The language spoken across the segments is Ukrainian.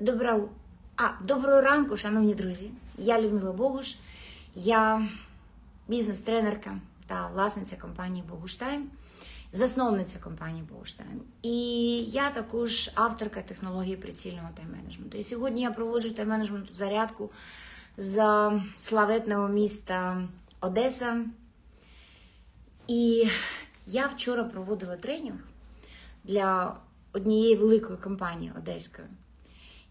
Добра... А, доброго ранку, шановні друзі. Я Людмила Богуш, я бізнес-тренерка та власниця компанії Богуштайм, засновниця компанії Богуштайм. І я також авторка технології прицільного тайм-менеджменту. І сьогодні я проводжу тайм-менеджменту зарядку з славетного міста Одеса. І я вчора проводила тренінг для однієї великої компанії одеської.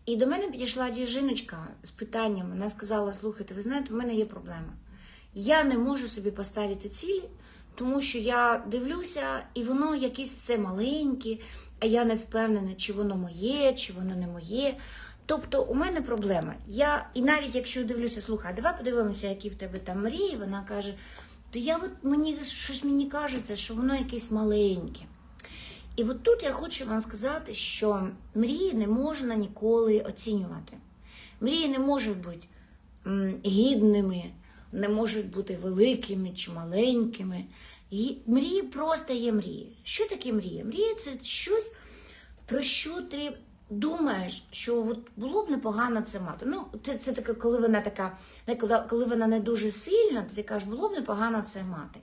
І до мене підійшла жіночка з питанням. Вона сказала: слухайте, ви знаєте, в мене є проблема. Я не можу собі поставити цілі, тому що я дивлюся, і воно якесь все маленьке, а я не впевнена, чи воно моє, чи воно не моє. Тобто у мене проблема. Я, І навіть якщо дивлюся, слухай, давай подивимося, які в тебе там мрії, вона каже, то я от мені щось мені кажеться, що воно якесь маленьке. І от тут я хочу вам сказати, що мрії не можна ніколи оцінювати. Мрії не можуть бути гідними, не можуть бути великими чи маленькими. Мрії просто є мрії. Що таке мрія? Мрія це щось, про що ти думаєш, що от було б непогано це мати. Ну, це, це таке, коли вона така, коли вона не дуже сильна, то ти кажеш, було б непогано це мати.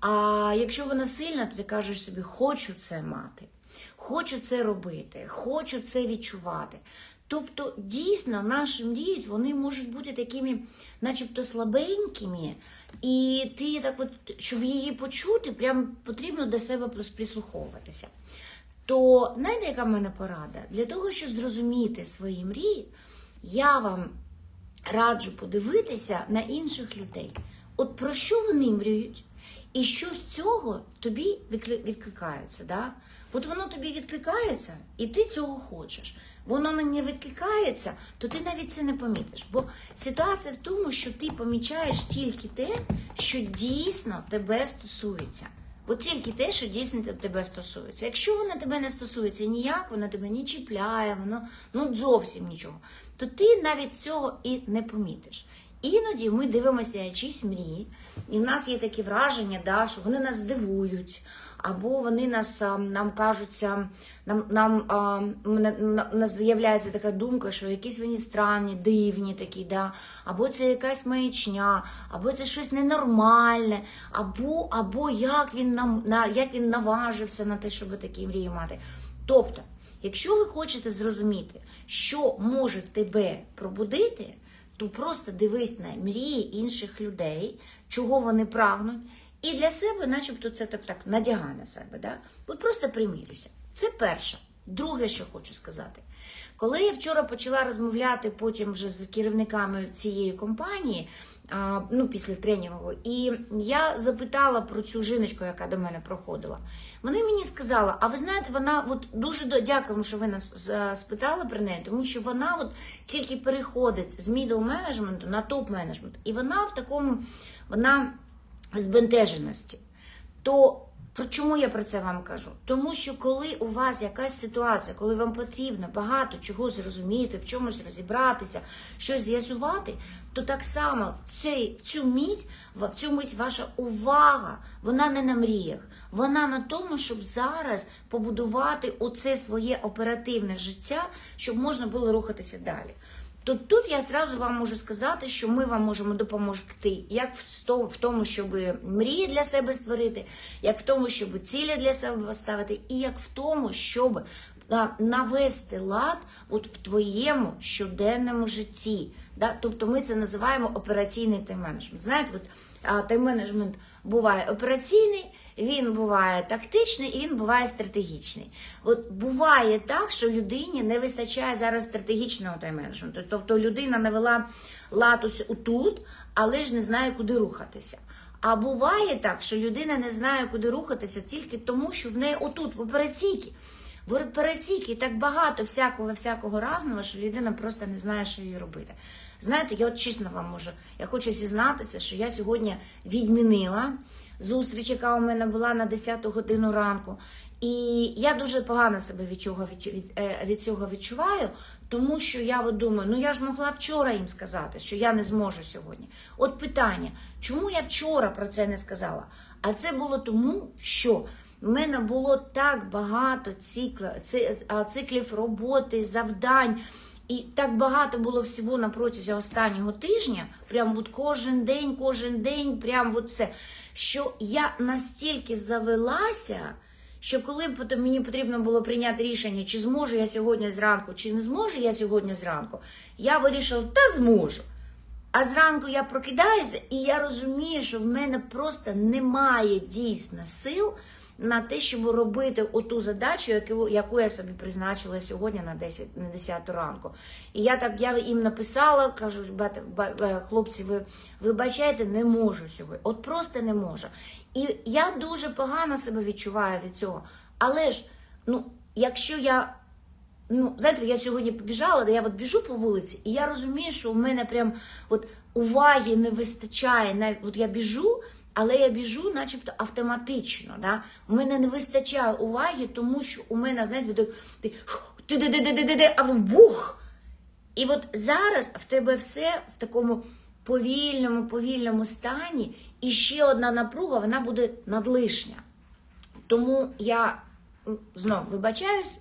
А якщо вона сильна, то ти кажеш собі, хочу це мати, хочу це робити, хочу це відчувати. Тобто, дійсно, наші мрії вони можуть бути такими, начебто, слабенькими, і ти так, от, щоб її почути, прям потрібно до себе прислуховуватися. То знаєте, яка в мене порада? Для того, щоб зрозуміти свої мрії, я вам раджу подивитися на інших людей. От про що вони мріють, і що з цього тобі відкликається. Да? От воно тобі відкликається, і ти цього хочеш. Воно не відкликається, то ти навіть це не помітиш. Бо ситуація в тому, що ти помічаєш тільки те, що дійсно тебе стосується. От тільки те, що дійсно тебе стосується. Якщо воно тебе не стосується ніяк, воно тебе не чіпляє, воно ну зовсім нічого, то ти навіть цього і не помітиш. Іноді ми дивимося на чиїсь мрії, і в нас є такі враження, да, що вони нас здивують, або вони нас нам кажуться, нам нам а, на, на, нас з'являється така думка, що якісь вони странні, дивні такі, да, або це якась маячня, або це щось ненормальне, або, або як він нам на як він наважився на те, щоб такі мрії мати. Тобто, якщо ви хочете зрозуміти, що може тебе пробудити то просто дивись на мрії інших людей, чого вони прагнуть, і для себе, начебто, це так, так надягай на себе. Да? От просто примірюся. Це перше. Друге, що хочу сказати. Коли я вчора почала розмовляти потім вже з керівниками цієї компанії, ну, після тренінгу, і я запитала про цю жіночку, яка до мене проходила. Вони мені сказали, а ви знаєте, вона от дуже дякуємо, що ви нас спитали про неї, тому що вона от тільки переходить з middle менеджменту на топ менеджмент, і вона в такому вона збентеженості. То про чому я про це вам кажу? Тому що коли у вас якась ситуація, коли вам потрібно багато чого зрозуміти, в чомусь розібратися, щось з'ясувати, то так само в, цей, в цю мить, в цю мить ваша увага, вона не на мріях, вона на тому, щоб зараз побудувати оце своє оперативне життя, щоб можна було рухатися далі. То тут я зразу вам можу сказати, що ми вам можемо допомогти як в тому, щоб мрії для себе створити, як в тому, щоб цілі для себе поставити, і як в тому, щоб навести лад от в твоєму щоденному житті. Да? Тобто ми це називаємо операційний тайм-менеджмент. Знаєте, от, а, тайм-менеджмент буває операційний. Він буває тактичний і він буває стратегічний. От буває так, що людині не вистачає зараз стратегічного тайм-менеджменту. Тобто людина навела латус отут, але ж не знає, куди рухатися. А буває так, що людина не знає, куди рухатися тільки тому, що в неї отут, в операційці. В операційці так багато всякого всякого разного, що людина просто не знає, що їй робити. Знаєте, я от чесно вам можу, я хочу зізнатися, що я сьогодні відмінила зустріч, яка у мене була на 10 годину ранку. І я дуже погано себе від цього, від, е, від цього відчуваю, тому що я от думаю, ну я ж могла вчора їм сказати, що я не зможу сьогодні. От питання, чому я вчора про це не сказала? А це було тому, що в мене було так багато цикла, циклів роботи, завдань. І так багато було всього на протязі останнього тижня, прям от кожен день, кожен день, прям от все. Що я настільки завелася, що коли мені потрібно було прийняти рішення, чи зможу я сьогодні зранку, чи не зможу я сьогодні зранку, я вирішила, та зможу. А зранку я прокидаюся, і я розумію, що в мене просто немає дійсно сил на те, щоб робити оту задачу, яку, яку я собі призначила сьогодні на 10, на 10 ранку. І я так я їм написала, кажу, «Бате- ба- ба- хлопці, ви вибачайте, не можу сьогодні. От просто не можу. І я дуже погано себе відчуваю від цього. Але ж, ну, якщо я ну, знаєте, я сьогодні побіжала, я от біжу по вулиці, і я розумію, що у мене прям от уваги не вистачає. Навіть от я біжу, але я біжу, начебто, автоматично. Да? У мене не вистачає уваги, тому що у мене, знаєте, ти ти або бух. І от зараз в тебе все в такому повільному, повільному стані, і ще одна напруга, вона буде надлишня. Тому я знов вибачаюсь,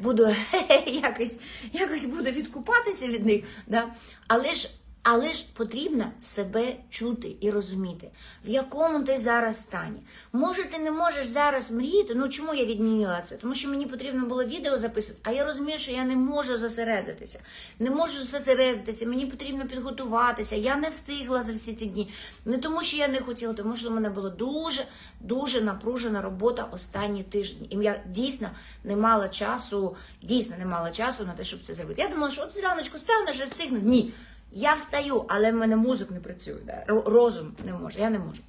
буду якось якось буду відкупатися від них. Да? Але ж але ж потрібно себе чути і розуміти, в якому ти зараз стані. Може, ти не можеш зараз мріяти. Ну чому я відмінила це? Тому що мені потрібно було відео записати, а я розумію, що я не можу зосередитися. Не можу зосередитися, мені потрібно підготуватися. Я не встигла за всі ті дні. Не тому, що я не хотіла, тому що в мене була дуже дуже напружена робота останні тижні. І я дійсно не мала часу, дійсно не мала часу на те, щоб це зробити. Я думала, що от зраночку стану, вже встигну. Ні. Я встаю, але в мене мозок не працює, да? розум не може, я не можу.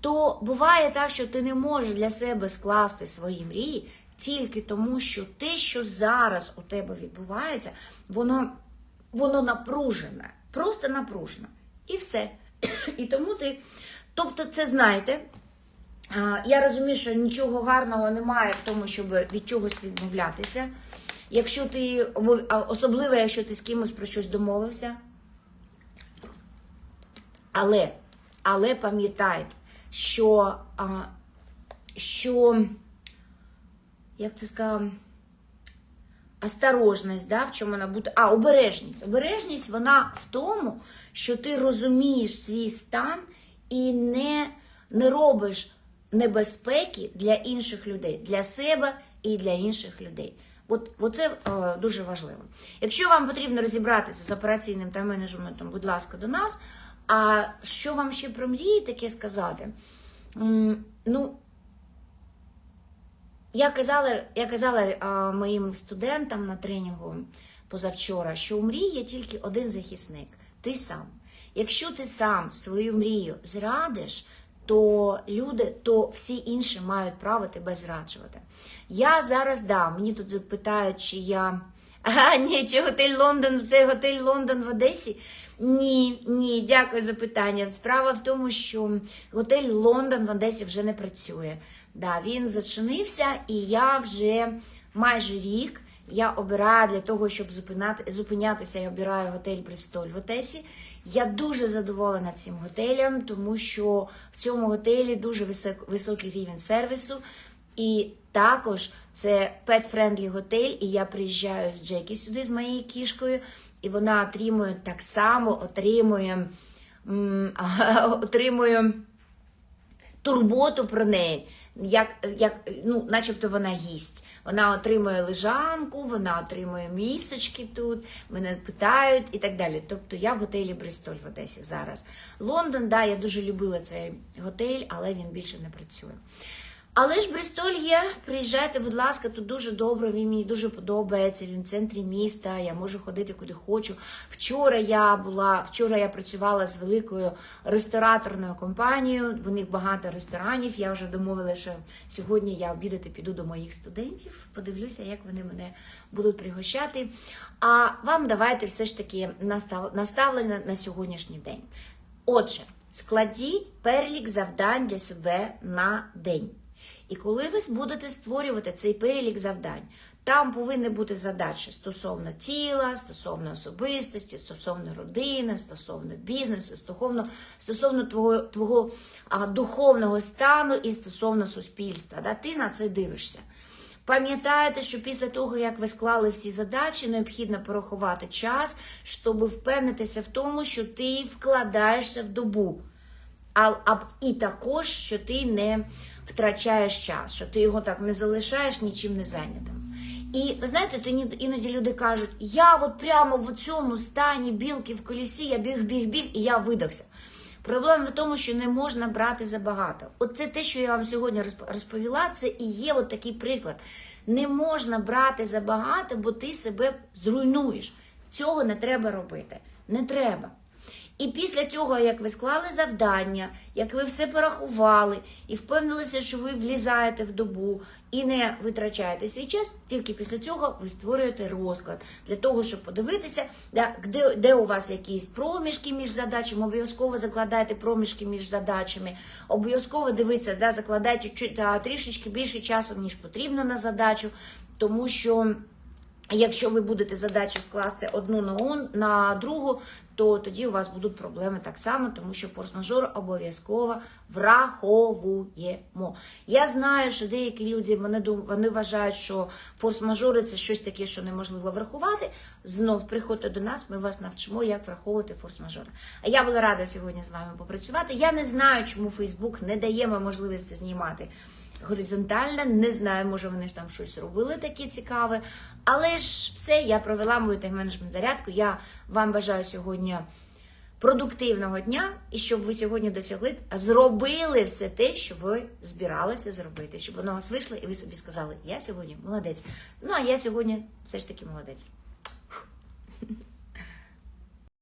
То буває так, що ти не можеш для себе скласти свої мрії тільки тому, що те, що зараз у тебе відбувається, воно, воно напружене, просто напружене. І все. І тому ти. Тобто, це знаєте. Я розумію, що нічого гарного немає в тому, щоб від чогось відмовлятися. Якщо ти особливо, якщо ти з кимось про щось домовився. Але, але пам'ятайте, що, а, що, як це сказати, осторожність, да, в чому вона буде. А, обережність. Обережність вона в тому, що ти розумієш свій стан і не, не робиш небезпеки для інших людей, для себе і для інших людей. От, от це е, дуже важливо. Якщо вам потрібно розібратися з операційним та менеджментом, будь ласка, до нас. А що вам ще про мрії таке сказати? Ну, я казала, я казала моїм студентам на тренінгу позавчора, що у мрії є тільки один захисник ти сам. Якщо ти сам свою мрію зрадиш, то люди, то всі інші мають право тебе зраджувати. Я зараз да, мені тут питають, чи я. А, ні, чи готель Лондон, це готель Лондон в Одесі. Ні, ні, дякую за питання. Справа в тому, що готель Лондон в Одесі вже не працює. Да, він зачинився, і я вже майже рік я обираю для того, щоб зупинати, зупинятися, я обираю готель Бристоль в Одесі. Я дуже задоволена цим готелем, тому що в цьому готелі дуже висок, високий рівень сервісу. І також це pet-friendly готель, і я приїжджаю з Джекі сюди з моєю кішкою, і вона отримує так само, отримує, отримує турботу про неї, як, як, ну, начебто вона гість. Вона отримує лежанку, вона отримує місочки тут, мене питають і так далі. Тобто я в готелі Бристоль в Одесі зараз. Лондон, да, я дуже любила цей готель, але він більше не працює. Але ж Бристоль є, приїжджайте, будь ласка, тут дуже добре, він мені дуже подобається. Він в центрі міста, я можу ходити куди хочу. Вчора я була, вчора я працювала з великою рестораторною компанією. В них багато ресторанів. Я вже домовила, що сьогодні я обідати піду до моїх студентів. Подивлюся, як вони мене будуть пригощати. А вам давайте все ж таки настав- наставлення на сьогоднішній день. Отже, складіть перелік завдань для себе на день. І коли ви будете створювати цей перелік завдань, там повинні бути задачі стосовно тіла, стосовно особистості, стосовно родини, стосовно бізнесу, стосовно, стосовно твого, твого а, духовного стану і стосовно суспільства. Да? Ти на це дивишся. Пам'ятайте, що після того, як ви склали всі задачі, необхідно порахувати час, щоб впевнитися в тому, що ти вкладаєшся в добу. А, а і також, що ти не втрачаєш час, що ти його так не залишаєш нічим не зайнятим. І ви знаєте, то іноді- люди кажуть, я от прямо в цьому стані білки в колісі, я біг, біг, біг, і я видохся. Проблема в тому, що не можна брати забагато. Оце те, що я вам сьогодні розповіла, це і є от такий приклад. Не можна брати забагато, бо ти себе зруйнуєш. Цього не треба робити. Не треба. І після цього, як ви склали завдання, як ви все порахували і впевнилися, що ви влізаєте в добу і не витрачаєте свій час, тільки після цього ви створюєте розклад для того, щоб подивитися, де, де у вас якісь проміжки між задачами, обов'язково закладайте проміжки між задачами, обов'язково дивіться, да, закладайте трішечки більше часу, ніж потрібно на задачу, тому що. Якщо ви будете задачі скласти одну на другу, то тоді у вас будуть проблеми так само, тому що форс-мажор обов'язково враховуємо. Я знаю, що деякі люди вони, вони вважають, що форс-мажори це щось таке, що неможливо врахувати. Знов приходьте до нас, ми вас навчимо, як враховувати форс-мажори. А я була рада сьогодні з вами попрацювати. Я не знаю, чому Фейсбук не дає вам можливості знімати горизонтальна. Не знаю, може вони ж там щось робили таке цікаве. Але ж все, я провела мою тайм-менеджмент зарядку. Я вам бажаю сьогодні продуктивного дня і щоб ви сьогодні досягли, зробили все те, що ви збиралися зробити, щоб воно вас вийшло, і ви собі сказали, я сьогодні молодець. Ну а я сьогодні все ж таки молодець.